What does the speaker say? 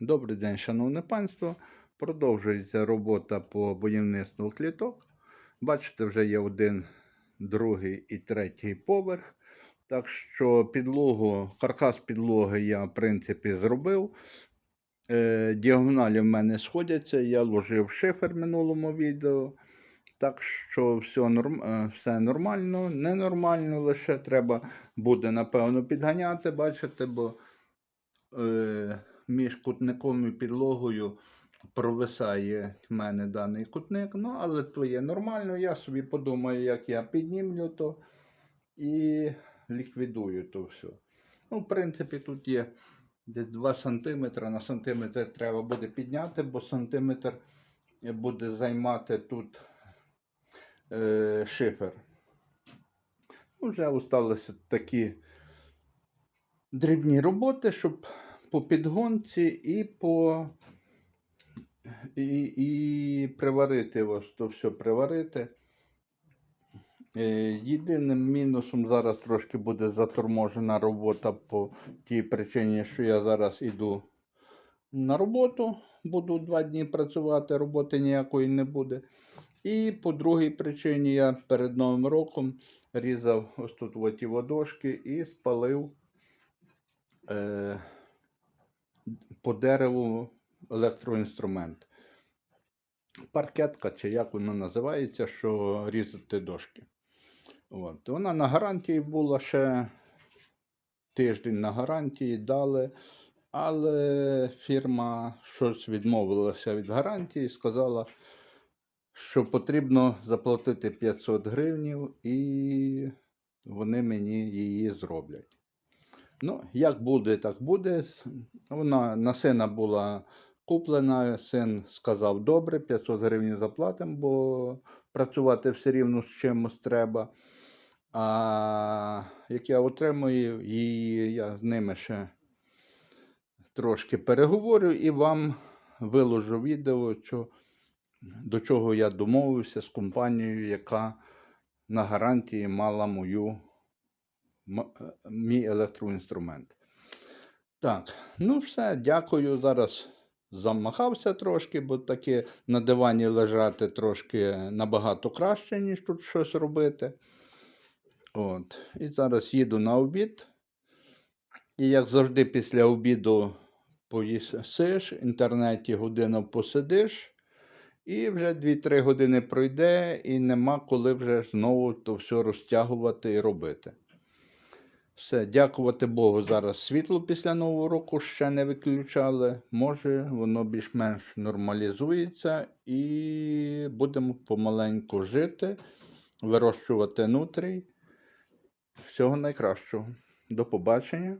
Добрий день, шановне панство. Продовжується робота по будівництву кліток. Бачите, вже є один, другий і третій поверх. Так що підлогу, каркас підлоги я, в принципі, зробив. Е, діагоналі в мене сходяться. Я ложив шифер в минулому відео. Так що все, норм, е, все нормально, ненормально, лише треба буде, напевно, підганяти, бачите, бо е, між кутником і підлогою провисає в мене даний кутник. Ну, але то є нормально. Я собі подумаю, як я піднімлю то і ліквідую то все. Ну, в принципі, тут є десь 2 см. На сантиметр треба буде підняти, бо сантиметр буде займати тут е, шифер. Ну, Вже осталися такі дрібні роботи, щоб по підгонці і по і, і приварити ось то все приварити. Е, Єдиним мінусом зараз трошки буде заторможена робота по тій причині, що я зараз іду на роботу, буду два дні працювати, роботи ніякої не буде. І по другій причині я перед Новим роком різав ось тут оті водошки і спалив е, по дереву електроінструмент. Паркетка, чи як воно називається, що різати дошки. От. Вона на гарантії була ще тиждень на гарантії дали, але фірма щось відмовилася від гарантії, сказала, що потрібно заплатити 500 гривнів і вони мені її зроблять. Ну, як буде, так буде. Вона на сина була куплена, син сказав, добре, 500 гривень заплатимо, бо працювати все рівно з чимось треба. А як я отримую її, я з ними ще трошки переговорю і вам виложу відео, що, до чого я домовився з компанією, яка на гарантії мала мою, мій електроінструмент. Так, ну все, дякую. Зараз замахався трошки, бо таке на дивані лежати трошки набагато краще, ніж тут щось робити. От. І зараз їду на обід. І як завжди, після обіду поїсиш, в інтернеті годину посидиш, і вже 2-3 години пройде, і нема коли вже знову то все розтягувати і робити. Все, дякувати Богу, зараз світло після Нового року ще не виключали. Може, воно більш-менш нормалізується і будемо помаленьку жити, вирощувати нутрій. Всього найкращого. До побачення.